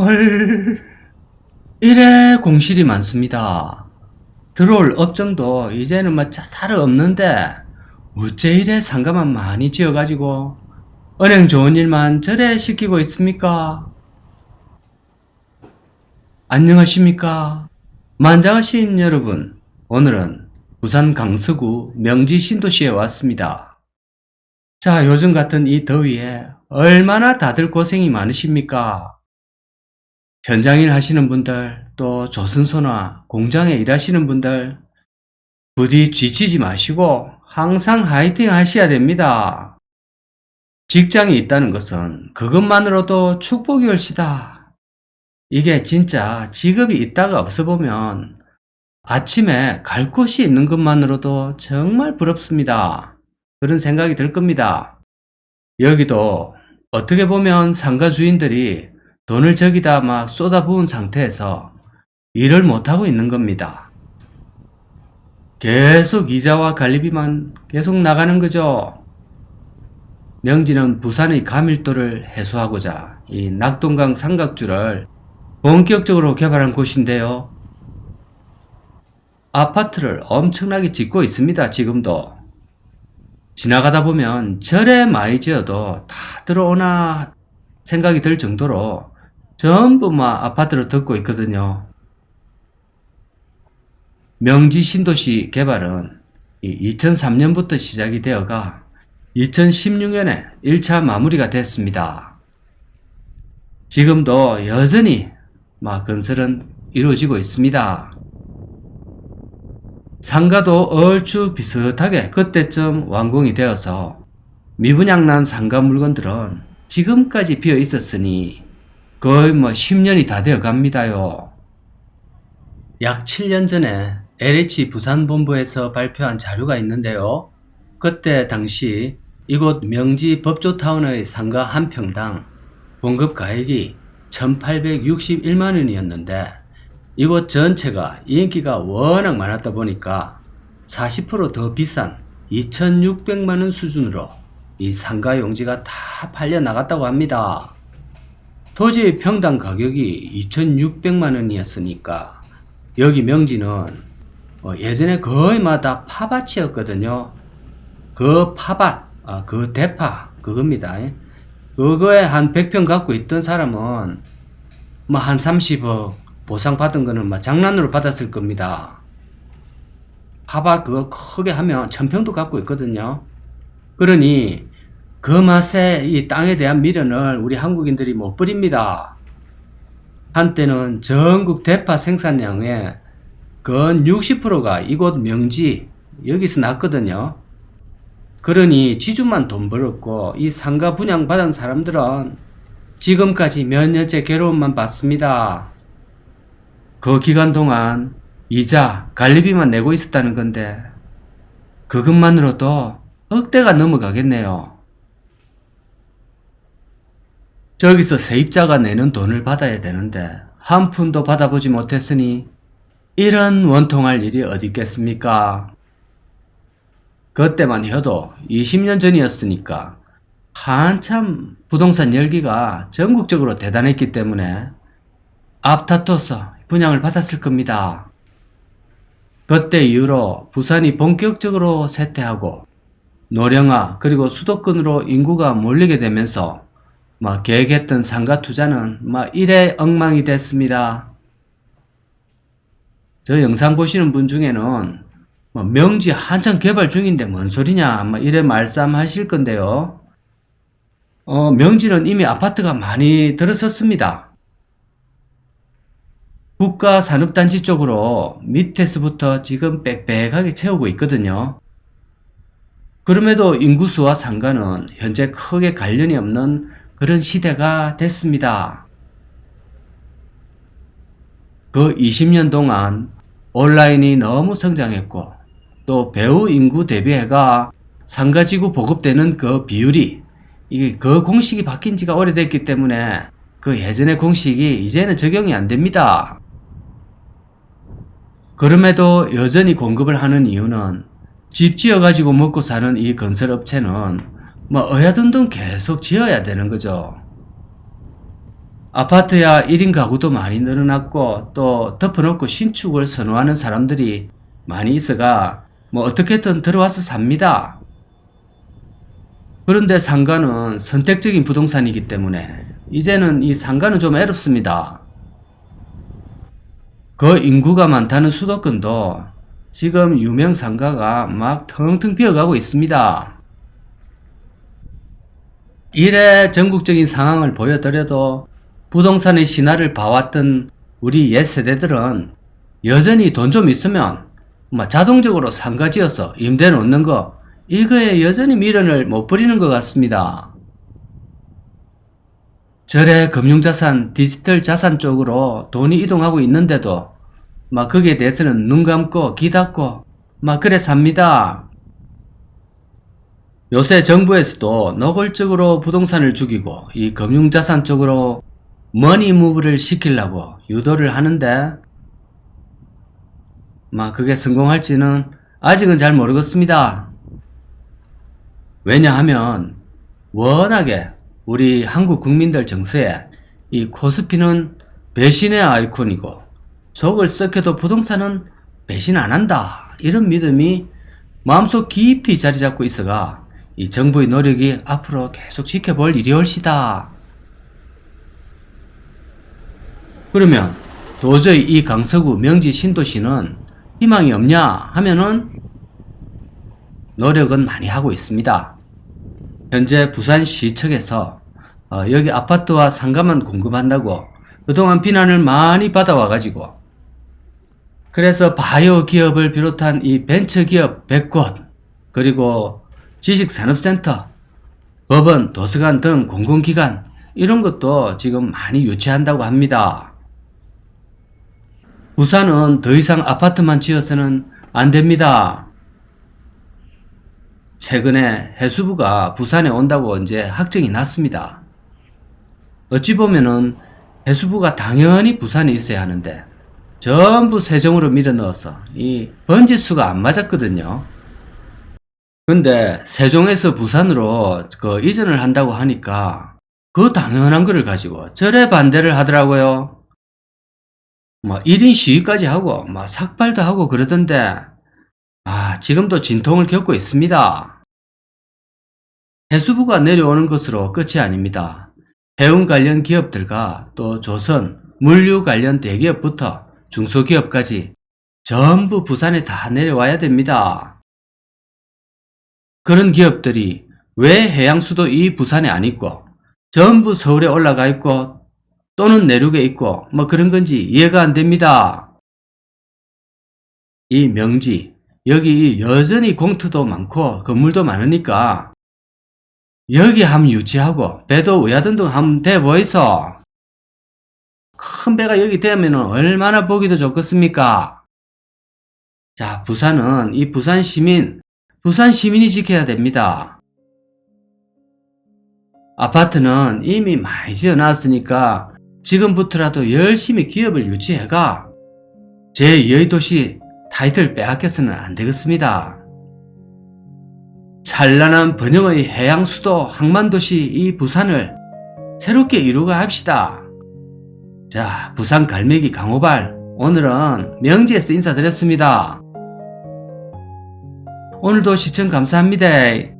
헐. 이래 공실이 많습니다. 들어올 업종도 이제는 뭐 짜다를 없는데 어째 이래 상가만 많이 지어가지고 은행 좋은 일만 저래 시키고 있습니까? 안녕하십니까? 만장하신 여러분, 오늘은 부산 강서구 명지 신도시에 왔습니다. 자, 요즘 같은 이 더위에 얼마나 다들 고생이 많으십니까? 현장일 하시는 분들, 또 조선소나 공장에 일하시는 분들, 부디 지치지 마시고 항상 화이팅 하셔야 됩니다. 직장이 있다는 것은 그것만으로도 축복이 올시다. 이게 진짜 직업이 있다가 없어 보면 아침에 갈 곳이 있는 것만으로도 정말 부럽습니다. 그런 생각이 들 겁니다. 여기도 어떻게 보면 상가 주인들이 돈을 저기다 막 쏟아부은 상태에서 일을 못하고 있는 겁니다. 계속 이자와 관리비만 계속 나가는 거죠. 명지는 부산의 가밀도를 해소하고자 이 낙동강 삼각주를 본격적으로 개발한 곳인데요. 아파트를 엄청나게 짓고 있습니다, 지금도. 지나가다 보면 절에 많이 지어도 다 들어오나 생각이 들 정도로 전부 막 아파트를 듣고 있거든요. 명지 신도시 개발은 2003년부터 시작이 되어가 2016년에 1차 마무리가 됐습니다. 지금도 여전히 막 건설은 이루어지고 있습니다. 상가도 얼추 비슷하게 그때쯤 완공이 되어서 미분양난 상가 물건들은 지금까지 비어 있었으니 거의 뭐 10년이 다 되어 갑니다요. 약 7년 전에 LH 부산본부에서 발표한 자료가 있는데요. 그때 당시 이곳 명지 법조타운의 상가 한 평당 봉급 가액이 1861만 원이었는데 이곳 전체가 인기가 워낙 많았다 보니까 40%더 비싼 2600만 원 수준으로 이 상가 용지가 다 팔려 나갔다고 합니다. 토지 평당 가격이 2600만 원이었으니까 여기 명지는 어, 예전에 거의마다 파밭이었거든요. 그 파밭, 아, 그 대파, 그겁니다. 그거에 한 100평 갖고 있던 사람은 뭐 한 30억 보상 받은 거는 막 장난으로 받았을 겁니다. 파밭 그거 크게 하면 1000평도 갖고 있거든요. 그러니 그 맛에 이 땅에 대한 미련을 우리 한국인들이 못 버립니다. 한때는 전국 대파 생산량의 건 60%가 이곳 명지 여기서 났거든요. 그러니 지주만 돈 벌었고 이 상가 분양 받은 사람들은 지금까지 몇 년째 괴로움만 받습니다. 그 기간 동안 이자, 관리비만 내고 있었다는 건데 그것만으로도 억대가 넘어가겠네요. 저기서 세입자가 내는 돈을 받아야 되는데 한 푼도 받아보지 못했으니 이런 원통할 일이 어디 있겠습니까? 그때만 해도 20년 전이었으니까 한참 부동산 열기가 전국적으로 대단했기 때문에 앞다퉈서 분양을 받았을 겁니다. 그때 이후로 부산이 본격적으로 쇠퇴하고 노령화 그리고 수도권으로 인구가 몰리게 되면서 막 계획했던 상가 투자는 막 일에 엉망이 됐습니다. 저 영상 보시는 분 중에는 뭐 명지 한창 개발 중인데 뭔 소리냐 막 이래 말씀하실 건데요. 어, 명지는 이미 아파트가 많이 들어섰습니다. 국가 산업단지 쪽으로 밑에서부터 지금 빽빽하게 채우고 있거든요. 그럼에도 인구수와 상가는 현재 크게 관련이 없는 그런 시대가 됐습니다. 그 20년 동안 온라인이 너무 성장했고 또 배우 인구 대비해가 상가지구 보급되는 그 비율이 그 공식이 바뀐 지가 오래됐기 때문에 그 예전의 공식이 이제는 적용이 안 됩니다. 그럼에도 여전히 공급을 하는 이유는 집 지어가지고 먹고 사는 이 건설업체는 뭐 어야든 돈 계속 지어야 되는 거죠. 아파트야 1인 가구도 많이 늘어났고 또 덮어놓고 신축을 선호하는 사람들이 많이 있어가 뭐 어떻게든 들어와서 삽니다. 그런데 상가는 선택적인 부동산이기 때문에 이제는 이 상가는 좀 애롭습니다. 그 인구가 많다는 수도권도 지금 유명 상가가 막 텅텅 비어가고 있습니다. 이래 전국적인 상황을 보여드려도 부동산의 신화를 봐왔던 우리 옛 세대들은 여전히 돈 좀 있으면 뭐 자동적으로 상가 지어서 임대 놓는 거 이거에 여전히 미련을 못 버리는 것 같습니다. 절에 금융자산, 디지털 자산 쪽으로 돈이 이동하고 있는데도 막 거기에 대해서는 눈 감고 귀 닫고 막 그래 삽니다. 요새 정부에서도 노골적으로 부동산을 죽이고 이 금융자산 쪽으로 머니 무브를 시키려고 유도를 하는데 막 그게 성공할지는 아직은 잘 모르겠습니다. 왜냐하면 워낙에 우리 한국 국민들 정서에 이 코스피는 배신의 아이콘이고 속을 썩혀도 부동산은 배신 안 한다 이런 믿음이 마음속 깊이 자리 잡고 있어가 이 정부의 노력이 앞으로 계속 지켜볼 일이 올시다. 그러면 도저히 이 강서구 명지 신도시는 희망이 없냐 하면은 노력은 많이 하고 있습니다. 현재 부산시청에서 어, 여기 아파트와 상가만 공급한다고 그동안 비난을 많이 받아와 가지고 그래서 바이오 기업을 비롯한 이 벤처 기업 100곳 그리고 지식산업센터 법원, 도서관 등 공공기관 이런 것도 지금 많이 유치한다고 합니다. 부산은 더 이상 아파트만 지어서는 안 됩니다. 최근에 해수부가 부산에 온다고 이제 확정이 났습니다. 어찌 보면은 해수부가 당연히 부산에 있어야 하는데 전부 세종으로 밀어 넣어서 이 번지수가 안 맞았거든요. 근데 세종에서 부산으로 그 이전을 한다고 하니까 그 당연한 거를 가지고 절에 반대를 하더라고요. 뭐 1인 시위까지 하고 막 삭발도 하고 그러던데 아 지금도 진통을 겪고 있습니다. 해수부가 내려오는 것으로 끝이 아닙니다. 해운 관련 기업들과 또 조선, 물류 관련 대기업부터 중소기업까지 전부 부산에 다 내려와야 됩니다. 그런 기업들이 왜 해양수도 이 부산에 안 있고 전부 서울에 올라가 있고 또는 내륙에 있고 뭐 그런 건지 이해가 안 됩니다. 이 명지 여기 여전히 공터도 많고 건물도 많으니까 여기 함 유치하고 배도 의하던도 함 대보이소. 큰 배가 여기 되면 얼마나 보기도 좋겠습니까? 자, 부산은 이 부산 시민, 부산 시민이 지켜야 됩니다. 아파트는 이미 많이 지어놨으니까 지금부터라도 열심히 기업을 유치해가 제2의 도시 타이틀 빼앗겨서는 안 되겠습니다. 찬란한 번영의 해양 수도 항만도시 이 부산을 새롭게 이루가 합시다. 자, 부산 갈매기 강호발 오늘은 명지에서 인사드렸습니다. 오늘도 시청 감사합니다.